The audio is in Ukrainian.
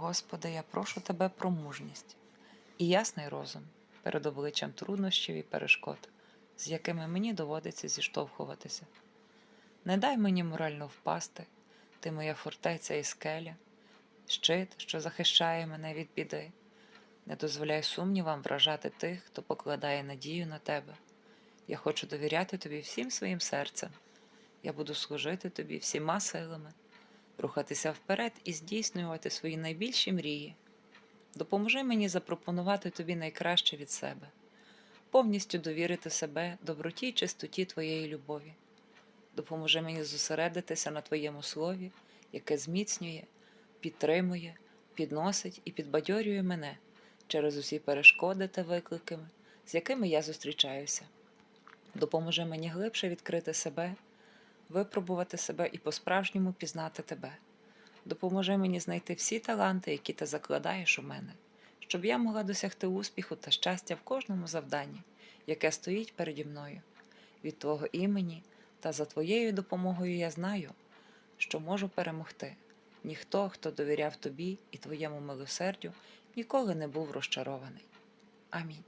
Господи, я прошу Тебе про мужність і ясний розум перед обличчям труднощів і перешкод, з якими мені доводиться зіштовхуватися. Не дай мені морально впасти, ти моя фортеця і скеля, щит, що захищає мене від біди. Не дозволяй сумнівам вражати тих, хто покладає надію на тебе. Я хочу довіряти тобі всім своїм серцем. Я буду служити тобі всіма силами, рухатися вперед і здійснювати свої найбільші мрії. Допоможи мені запропонувати тобі найкраще від себе, повністю довірити себе доброті й чистоті твоєї любові. Допоможи мені зосередитися на твоєму слові, яке зміцнює, підтримує, підносить і підбадьорює мене через усі перешкоди та виклики, з якими я зустрічаюся. Допоможи мені глибше відкрити себе, випробувати себе і по-справжньому пізнати тебе. Допоможи мені знайти всі таланти, які ти закладаєш у мене, щоб я могла досягти успіху та щастя в кожному завданні, яке стоїть переді мною. Від Твого імені та за Твоєю допомогою я знаю, що можу перемогти. Ніхто, хто довіряв тобі і твоєму милосердю, ніколи не був розчарований. Амінь.